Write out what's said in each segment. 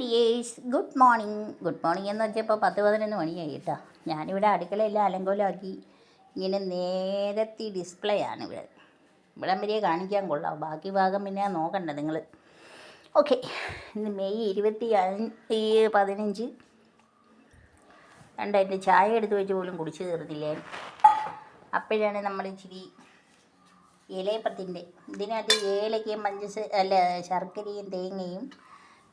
Dears good morning good morning എന്ന് വെച്ചപ്പോൾ പത്ത് പതിനൊന്ന് മണിയായി കേട്ടോ. ഞാനിവിടെ അടുക്കളയെല്ലാം അലങ്കോലമാക്കി ഇങ്ങനെ നേരത്തെ ഡിസ്പ്ലേ ആണ് ഇവിടെ. ഇവിടം വരെ കാണിക്കാൻ കൊള്ളാം. ബാക്കി ഭാഗം പിന്നെ നോക്കണ്ട നിങ്ങൾ ഓക്കെ ഇന്ന് മെയ് ഇരുപത്തി അഞ്ച് പതിനഞ്ച്. രണ്ടായിട്ട് ചായ എടുത്ത് വെച്ച് പോലും കുടിച്ചു തീർന്നില്ലേ? അപ്പോഴാണ് നമ്മൾ ഇച്ചിരി ഇലയപ്പത്തിന്റെ ഇതിനകത്ത് ഏലക്കയും പഞ്ചസ അല്ല ശർക്കരയും തേങ്ങയും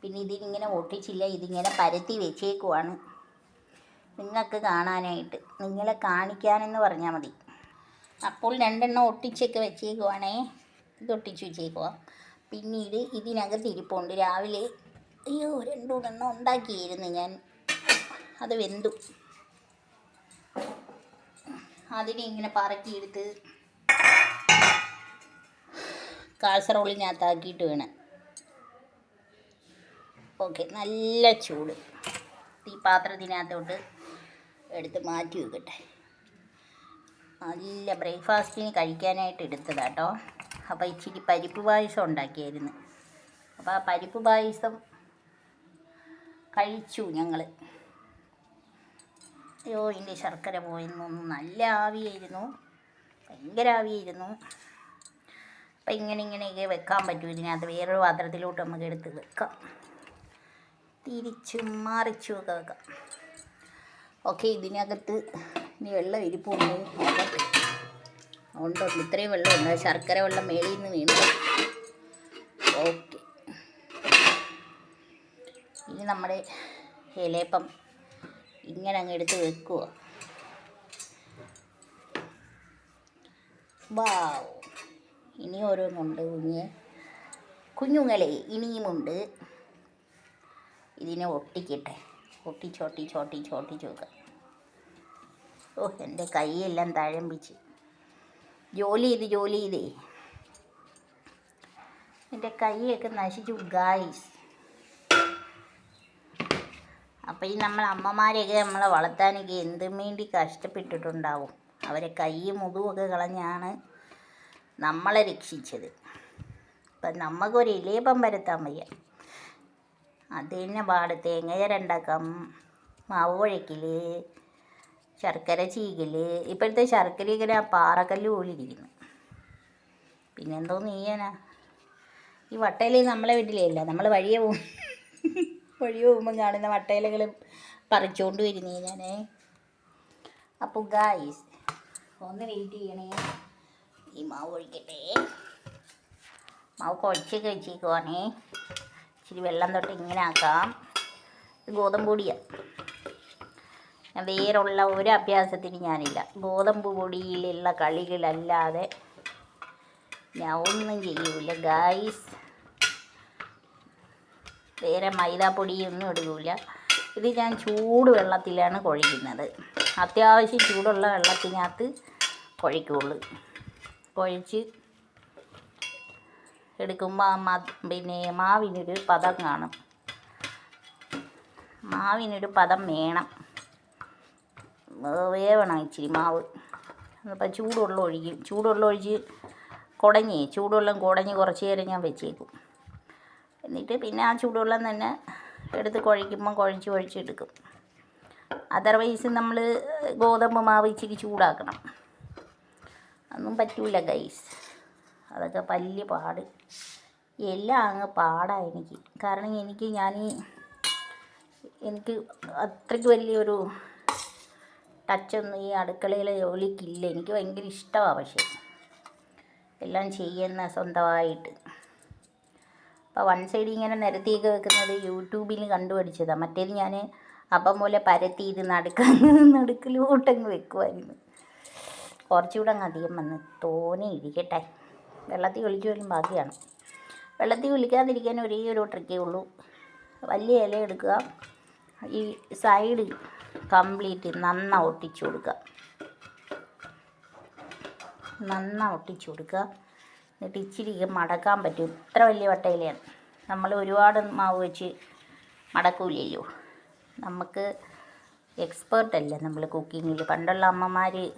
പിന്നെ ഇതിനിങ്ങനെ ഒട്ടിച്ചില്ല ഇതിങ്ങനെ പരത്തി വെച്ചേക്കുവാണ്. നിങ്ങൾക്ക് കാണാനായിട്ട്. നിങ്ങളെ കാണിക്കാനെന്ന് പറഞ്ഞാൽ മതി. അപ്പോൾ രണ്ടെണ്ണം ഒട്ടിച്ചൊക്കെ വെച്ചേക്കുവാണേ. ഇത് ഒട്ടിച്ച് വെച്ചേക്കുവാ. പിന്നീട് ഇതിനകത്ത് ഇരിപ്പുണ്ട്. രാവിലെ അയ്യോ രണ്ടു മൂന്നെണ്ണം ഉണ്ടാക്കിയിരുന്നു ഞാൻ. അത് വെന്തു. അതിനെ ഇങ്ങനെ പറക്കിയെടുത്ത് കാസറോളിനകത്താക്കിയിട്ട് വേണം. ഓക്കെ നല്ല ചൂട്. ഈ പാത്രത്തിനകത്തോട്ട് എടുത്ത് മാറ്റി വെക്കട്ടെ. നല്ല ബ്രേക്ക്ഫാസ്റ്റിന് കഴിക്കാനായിട്ട് എടുത്തതാണ് കേട്ടോ അപ്പോൾ ഇച്ചിരി പരിപ്പ് പായസം ഉണ്ടാക്കിയായിരുന്നു. അപ്പോൾ ആ പരിപ്പ് പായസം കഴിച്ചു ഞങ്ങൾ അയ്യോ ഇതിന്റെ ശർക്കര പോയിരുന്നു നല്ല ആവിയായിരുന്നു. ഭയങ്കര ആവിയായിരുന്നു. അപ്പം ഇങ്ങനെ ഇങ്ങനെയൊക്കെ വെക്കാൻ പറ്റും. ഇതിനകത്ത് വേറൊരു പാത്രത്തിലോട്ട് നമുക്ക് എടുത്ത് വെക്കാം. തിരിച്ചും മറിച്ചും ഒക്കെ വെക്കാം. ഓക്കെ ഇതിനകത്ത് ഇനി വെള്ളം ഇരിപ്പുണ്ട്. ഉണ്ടോ ഇത്രയും വെള്ളമുണ്ട് ശർക്കര വെള്ളം മേളിൽ നിന്ന് വീണ്ടും ഓക്കെ. ഇനി നമ്മുടെ ഇലയപ്പം ഇങ്ങനെ അങ്ങ് എടുത്ത് വെക്കുക. വാവ് ഇനി ഓരോന്നുണ്ട് കുഞ്ഞ്. കുഞ്ഞുങ്ങളെ ഇനിയുമുണ്ട് ഇതിനെ ഒട്ടിക്കട്ടെ. ഒട്ടിച്ചൊട്ടിച്ച് ഒട്ടിച്ച് ഒട്ടിച്ച് വെക്കാം ഓ എന്റെ കൈയെല്ലാം തഴമ്പിച്ച്. ജോലി ചെയ്ത് ജോലി ചെയ്തേ. എന്റെ കൈയൊക്കെ നശിച്ചു ഗായ്സ് അപ്പോൾ ഈ നമ്മൾ അമ്മമാരെയൊക്കെ നമ്മളെ വളർത്താനൊക്കെ എന്തും വേണ്ടി കഷ്ടപ്പെട്ടിട്ടുണ്ടാവും. അവരെ കൈ മുതുവൊക്കെ കളഞ്ഞാണ് നമ്മളെ രക്ഷിച്ചത്. അപ്പം നമുക്കൊരു ഇലയപ്പം വരുത്താൻ വയ്യ. അത് തന്നെ പാട് തേങ്ങ രണ്ടാക്കാം മാവ് കുഴക്കൽ ശർക്കര ചീകൽ ഇപ്പോഴത്തെ ശർക്കര ഇങ്ങനെ പാറക്കല്ല് പോലെ ഇരിക്കുന്നു പിന്നെ എന്തോ ചെയ്യാനാ ഈ വട്ടയില നമ്മളെ വീട്ടിലില്ല നമ്മൾ വഴിയെ പോകും. വഴിയെ പോകുമ്പം കാണുന്ന വട്ടയിലകൾ പറിച്ചുകൊണ്ട് വരുന്നേ ഞാനേ. അപ്പോൾ ഗായ്സ് ഒന്ന് വെയിറ്റ് ചെയ്യണേ. ഈ മാവ് ഒഴിക്കട്ടെ. മാവ് കുഴച്ച് വെച്ചേക്കുവാണേ ഇച്ചിരി വെള്ളം തൊട്ട് ഇങ്ങനെ ആക്കാം. ഗോതമ്പ് പൊടിയാണ് വേറുള്ള ഒരു അഭ്യാസത്തിന് ഞാനില്ല. ഗോതമ്പ് പൊടിയിലുള്ള കളികളല്ലാതെ ഞാൻ ഒന്നും ചെയ്യൂല ഗായ്സ് വേറെ മൈദാപ്പൊടിയൊന്നും എടുക്കില്ല ഇത് ഞാൻ ചൂട് വെള്ളത്തിലാണ് കുഴയ്ക്കുന്നത് അത്യാവശ്യം ചൂടുള്ള വെള്ളത്തിനകത്ത് കുഴയ്ക്കുള്ളൂ. കുഴച്ച് എടുക്കുമ്പോൾ പിന്നെ മാവിനൊരു പദം കാണും. മാവിനൊരു പദം വേണം. വേവണം ഇച്ചിരി മാവ്. അപ്പം ചൂടുവെള്ളം ഒഴിക്കും ചൂടുവെള്ളം ഒഴിച്ച് കുടഞ്ഞ് ചൂടുവെള്ളം കുടഞ്ഞ് കുറച്ച് നേരം ഞാൻ വെച്ചേക്കും. എന്നിട്ട് പിന്നെ ആ ചൂടുവെള്ളം തന്നെ എടുത്ത് കുഴയ്ക്കുമ്പം കുഴച്ച് കുഴച്ചെടുക്കും അതർവൈസ് നമ്മൾ ഗോതമ്പ് മാവ് ഇച്ചിരി ചൂടാക്കണം. ഒന്നും പറ്റൂല ഗൈസ് അതൊക്കെ വലിയ പാട്. എല്ലാം അങ്ങ് പാടാണ് എനിക്ക്. കാരണം എനിക്ക് ഞാൻ എനിക്ക് അത്രയ്ക്ക് വലിയൊരു ടച്ചൊന്നും ഈ അടുക്കളയിലെ ജോലിക്കില്ല. എനിക്ക് ഭയങ്കര ഇഷ്ടമാണ് പക്ഷേ. എല്ലാം ചെയ്യുന്ന സ്വന്തമായിട്ട്. അപ്പോൾ വൺ സൈഡ് ഇങ്ങനെ നിരത്തിയൊക്കെ വെക്കുന്നത് യൂട്യൂബിൽ കണ്ടുപഠിച്ചതാണ് മറ്റേത് ഞാൻ അപ്പം പോലെ പരത്തി ഇത് നടുക്ക നടുക്കിലോട്ടങ്ങ് വെക്കുമായിരുന്നു കുറച്ചുകൂടെ അങ്ങ് അധികം വന്ന് തോനെ ഇരിക്കട്ടെ. വെള്ളത്തിൽ ഒളിച്ചു വരും ബാക്കിയാണ്. വെള്ളത്തിൽ ഒലിക്കാതിരിക്കാൻ ഒരേ ഒരു ട്രിക്കേ ഉള്ളൂ. വലിയ ഇല എടുക്കുക. ഈ സൈഡ് കംപ്ലീറ്റ് നന്ന ഒട്ടിച്ചു കൊടുക്കുക. നന്ന ഒട്ടിച്ചു കൊടുക്കുക. എന്നിട്ട് ഇച്ചിരി മടക്കാൻ പറ്റും. ഇത്ര വലിയ വട്ടയിലയാണ് നമ്മൾ ഒരുപാട് മാവ് വെച്ച് മടക്കൂലല്ലോ. നമുക്ക് എക്സ്പേർട്ടല്ലേ നമ്മൾ കുക്കിങ്ങിൽ പണ്ടുള്ള അമ്മമാർ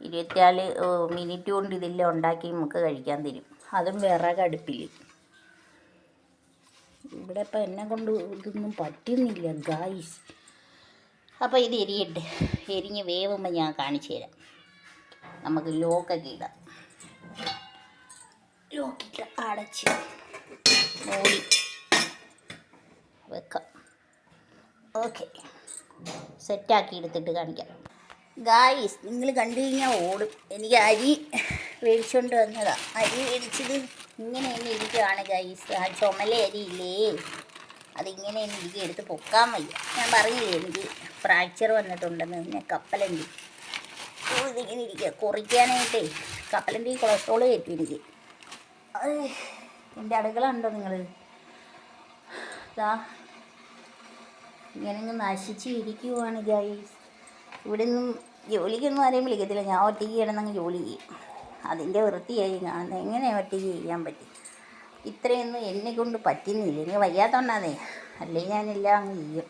ഇരുപത്തിനാല് മിനിറ്റ് കൊണ്ട് ഇതെല്ലാം ഉണ്ടാക്കി നമുക്ക് കഴിക്കാൻ തരും. അതും വിറകടുപ്പിൽ ഇവിടെ ഇപ്പം എന്നെ കൊണ്ട് ഇതൊന്നും പറ്റുന്നില്ല ഗായ്സ് അപ്പോൾ ഇത് എരിയട്ടെ. എരിഞ്ഞ് വേവുമ്പോൾ ഞാൻ കാണിച്ചു തരാം. നമുക്ക് ലോക്കൊക്കെ ഇടാം. ലോക്കിട്ട് അടച്ച് മൂടി വെക്കാം. ഓക്കെ. സെറ്റാക്കി എടുത്തിട്ട് കാണിക്കാം. ഗായ്സ് നിങ്ങൾ കണ്ടു കഴിഞ്ഞാൽ ഓടും. എനിക്ക് അരി മേടിച്ചുകൊണ്ട് വന്നതാണ് അരി മേടിച്ചത് ഇങ്ങനെ തന്നെ ഇരിക്കുകയാണ് ഗായ്സ് ആ ചുമല അരിയില്ലേ? അതിങ്ങനെ തന്നെ ഇരിക്കുക എടുത്ത് പൊക്കാൻ വയ്യ. ഞാൻ പറഞ്ഞില്ലേ എനിക്ക് ഫ്രാക്ചർ വന്നിട്ടുണ്ടെന്ന്. പിന്നെ കപ്പലണ്ടി. ഓ ഇതിങ്ങനെ ഇരിക്കുക കുറിക്കാനായിട്ടേ കപ്പലണ്ടി കൊളസ്ട്രോൾ കയറ്റി എനിക്ക്. എന്റെ അടുക്കള ഉണ്ടോ നിങ്ങൾ ഇതാ ഇങ്ങനെ നശിച്ച് ഇരിക്കുവാണ് ഗൈസ് ഇവിടെ നിന്നും ജോലിക്കൊന്നും ആരെയും വിളിക്കത്തില്ല. ഞാൻ ഒറ്റയ്ക്ക് കിടന്നങ്ങ് ജോലി ചെയ്യും. അതിന്റെ വൃത്തിയായി കാണുന്നത് എങ്ങനെ ഒറ്റയ്ക്ക് ചെയ്യാൻ പറ്റി? ഇത്രയൊന്നും എന്നെ കൊണ്ട് പറ്റുന്നില്ല. എനിക്ക് വയ്യാത്തോണ്ടാന്നേ. അല്ലെങ്കിൽ ഞാനെല്ലാം അങ്ങ് ചെയ്യും.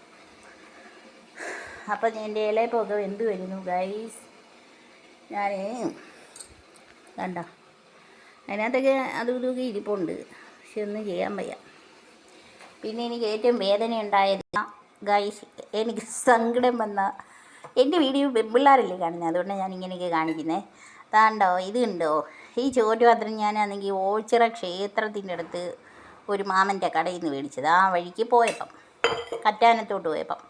അപ്പം എന്റെ ഇലയപ്പൊക്കെ എന്ത് വരുന്നു ഗൈസ് ഞാൻ കണ്ട? അതിനകത്തൊക്കെ അതും ഇതൊക്കെ ഇരിപ്പുണ്ട്. പക്ഷെ ഒന്നും ചെയ്യാൻ വയ്യ. പിന്നെ എനിക്ക് ഏറ്റവും വേദന ഉണ്ടായത് ഗൈസ് എനിക്ക് സങ്കടം വന്ന എന്റെ വീഡിയോ പെൺപിള്ളേരല്ലേ കാണുന്നത് അതുകൊണ്ടാണ് ഞാൻ ഇങ്ങനെയൊക്കെ കാണിക്കുന്നത് താണ്ടോ? ഇതുണ്ടോ ഈ ചോറ്റുപാത്രം ഞാനാണെങ്കിൽ ഓച്ചിറ ക്ഷേത്രത്തിന്റെ അടുത്ത് ഒരു മാമന്റെ കടയിൽ നിന്ന് മേടിച്ചത്. ആ വഴിക്ക് പോയപ്പം കറ്റാനത്തോട്ട് പോയപ്പം.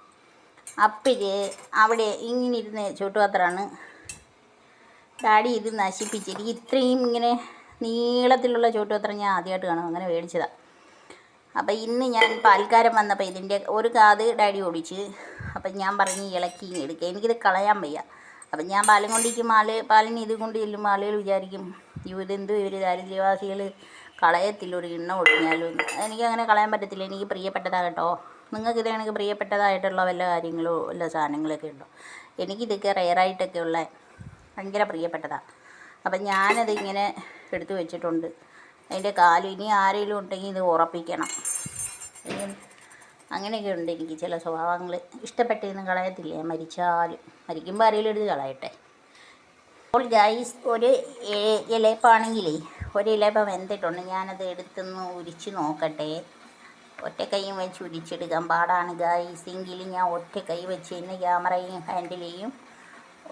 അപ്പോഴേ അവിടെ ഇങ്ങനെ ഇരുന്ന ചോറ്റുപാത്രമാണ് ഡാഡി ഇത് നശിപ്പിച്ച് എനിക്ക് ഇത്രയും ഇങ്ങനെ നീളത്തിലുള്ള ചോട്ടുപാത്രം ഞാൻ ആദ്യമായിട്ട് കാണും. അങ്ങനെ മേടിച്ചതാണ് അപ്പം ഇന്ന് ഞാൻ പാൽക്കാരൻ വന്നപ്പോൾ ഇതിന്റെ ഒരു കാത് ഡാഡി ഓടിച്ച് അപ്പം ഞാൻ പറഞ്ഞ് ഇളക്കി എടുക്കുക എനിക്കിത് കളയാൻ വയ്യ. അപ്പം ഞാൻ പാലും കൊണ്ടിരിക്കും ആൾ പാലിന് ഇത് കൊണ്ട് ചെല്ലുമ്പോൾ ആളുകൾ വിചാരിക്കും "അയ്യോ, ഇതെന്ത് ഇവർ ദാരിദ്ര്യവാസികൾ കളയത്തില്ല ഒരു എണ്ണ ഒടിഞ്ഞാലും. എനിക്കങ്ങനെ കളയാൻ പറ്റത്തില്ല. എനിക്ക് പ്രിയപ്പെട്ടതാണ് കേട്ടോ. നിങ്ങൾക്ക് ഇതാണെങ്കിൽ പ്രിയപ്പെട്ടതായിട്ടുള്ള വല്ല കാര്യങ്ങളോ വല്ല സാധനങ്ങളൊക്കെ ഉണ്ടോ? എനിക്കിതൊക്കെ റെയറായിട്ടൊക്കെ ഉള്ള ഭയങ്കര പ്രിയപ്പെട്ടതാണ് അപ്പം ഞാനത് ഇങ്ങനെ എടുത്തു വെച്ചിട്ടുണ്ട്. അതിന്റെ കാൽ ഇനി ആരെങ്കിലും ഉണ്ടെങ്കിൽ ഇത് ഉറപ്പിക്കണം. അങ്ങനെയൊക്കെ ഉണ്ട് എനിക്ക് ചില സ്വഭാവങ്ങൾ. ഇഷ്ടപ്പെട്ടതൊന്നും കളയത്തില്ല. മരിച്ചാലും. മരിക്കുമ്പോൾ ആരെങ്കിലും എടുത്ത് കളയട്ടെ. അപ്പോൾ ഗൈസ് ഒരു ഇലയപ്പാണെങ്കിലേ ഒരു ഇലയപ്പം വെന്തിട്ടുണ്ട്. ഞാനത് എടുത്തൊന്ന് ഉരിച്ച് നോക്കട്ടെ. ഒറ്റ കൈയും വെച്ച് ഉരിച്ചെടുക്കാൻ പാടാണ് ഗൈസ് എങ്കിൽ ഞാൻ ഒറ്റ കൈ വെച്ച് തന്നെ ക്യാമറയും ഹാൻഡിൽ ചെയ്യും.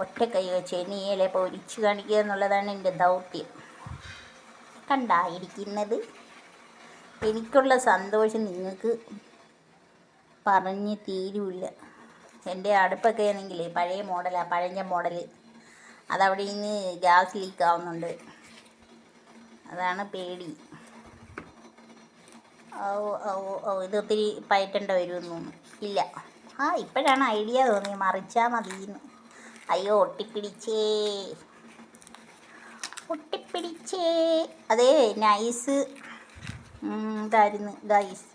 ഒറ്റ കൈ വെച്ച് തന്നെ ഈ ഇലയപ്പം ഉരിച്ച് കാണിക്കുക എന്നുള്ളതാണ് എന്റെ ദൗത്യം. കണ്ടായിരിക്കുന്നത്. എനിക്കുള്ള സന്തോഷം നിങ്ങൾക്ക് പറഞ്ഞ് തീരൂല എന്റെ അടുപ്പൊക്കെ ആണെങ്കിലേ പഴയ മോഡലാണ് പഴഞ്ഞ മോഡൽ അതവിടെ നിന്ന് ഗ്യാസ് ലീക്ക് ആവുന്നുണ്ട് അതാണ് പേടി. ഓ ഓ ഓ ഇത് ഒത്തിരി പയറ്റേണ്ട വരുമെന്ന് ഇല്ല. ആ ഇപ്പോഴാണ് ഐഡിയ തോന്നി മറിച്ചാൽ മതിയെന്ന്. അയ്യോ ഒട്ടിപ്പിടിച്ചേ. ഒട്ടിപ്പിടിച്ചേ അതേ നൈസ് ഇതായിരുന്നു ഗൈസ്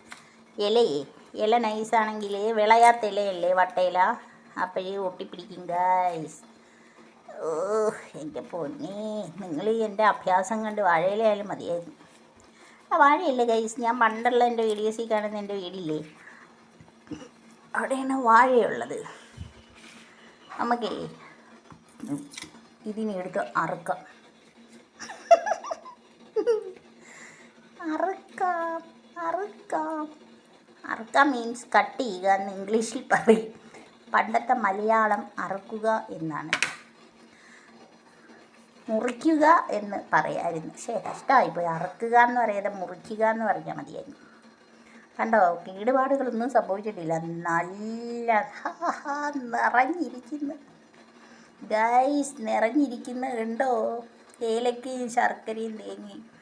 ഇലയേ ഇല നൈസാണെങ്കിൽ വിളയാത്ത ഇലയല്ലേ വട്ടയില? അപ്പോഴേ ഒട്ടിപ്പിടിക്കും ഗൈസ് ഓ എന്റെ പൊന്നെ നിങ്ങൾ എന്റെ അഭ്യാസം കണ്ട് വാഴയിലായാലും മതിയായിരുന്നു. ആ വാഴയില്ല ഗൈസ് ഞാൻ പണ്ടുള്ള എന്റെ വീഡിയോസിൽ കാണുന്ന എന്റെ വീടില്ലേ? അവിടെയാണ് വാഴയുള്ളത്. നമുക്കേ ഇതിനെടുത്ത് അറുക്കാം. അറുക്കാം അറുക്കാം. അറുക്കാം മീൻസ് കട്ട് ചെയ്യുക എന്ന് ഇംഗ്ലീഷിൽ പറയും. പണ്ടത്തെ മലയാളം അറുക്കുക എന്നാണ്. മുറിക്കുക എന്ന് പറയായിരുന്നു. പക്ഷേ കഷ്ടമായിപ്പോയി അറുക്കുക എന്ന് പറയാതെ മുറിക്കുക എന്ന് പറഞ്ഞാൽ മതിയായിരുന്നു. കണ്ടോ കേടുപാടുകളൊന്നും സംഭവിച്ചിട്ടില്ല. നല്ല നിറഞ്ഞിരിക്കുന്നു. ഗൈസ് നിറഞ്ഞിരിക്കുന്ന കണ്ടോ? ഏലക്കയും ശർക്കരയും തേങ്ങയും.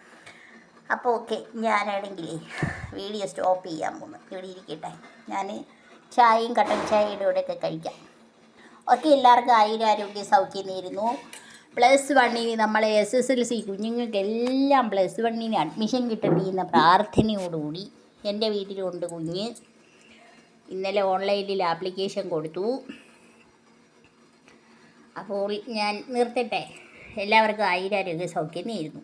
അപ്പോൾ ഓക്കെ ഞാനാണെങ്കിൽ വീഡിയോ സ്റ്റോപ്പ് ചെയ്യാൻ പോകുന്നു ഇവിടെ ഇരിക്കട്ടെ. ഞാൻ ചായയും കട്ടൻ ചായയുടെ കൂടെയൊക്കെ കഴിക്കാം. ഓക്കെ എല്ലാവർക്കും ആയിരം ആരോഗ്യ സൗഖ്യം നേരുന്നു. പ്ലസ് വണ്ണിന് നമ്മളെ എസ് എസ് എൽ സി കുഞ്ഞുങ്ങൾക്കെല്ലാം പ്ലസ് വണ്ണിന് അഡ്മിഷൻ കിട്ടട്ടെ എന്ന പ്രാർത്ഥനയോടുകൂടി എന്റെ വീട്ടിലുണ്ട് കുഞ്ഞ്. ഇന്നലെ ഓൺലൈനിൽ ആപ്ലിക്കേഷൻ കൊടുത്തു. അപ്പോൾ ഞാൻ നിർത്തട്ടെ. എല്ലാവർക്കും ആയിരം ആരോഗ്യ സൗഖ്യം നേരുന്നു.